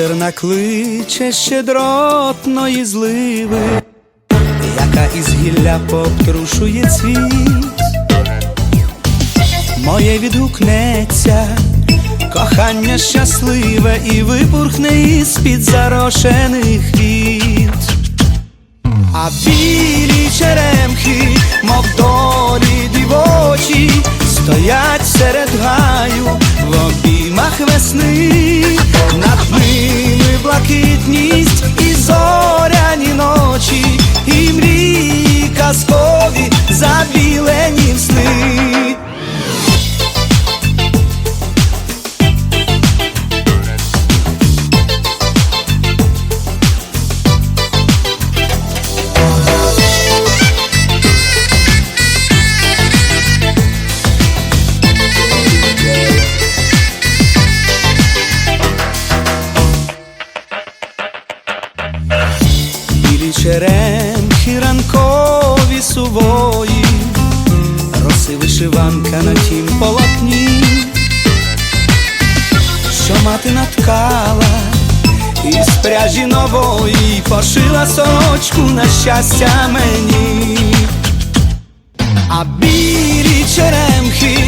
Вітер накличе щедротної зливи, із гілля пообтрушує цвіт. Моє відгукнеться, кохання щасливе і випурхне із-під зарошених квіт. А білі черемхи, мов долі дівочі, стоять серед гаю в обіймах весни, вишиванка на тім полотні, що мати наткала із пряжі нової пошила сорочку на щастя мені. А білі черемхи,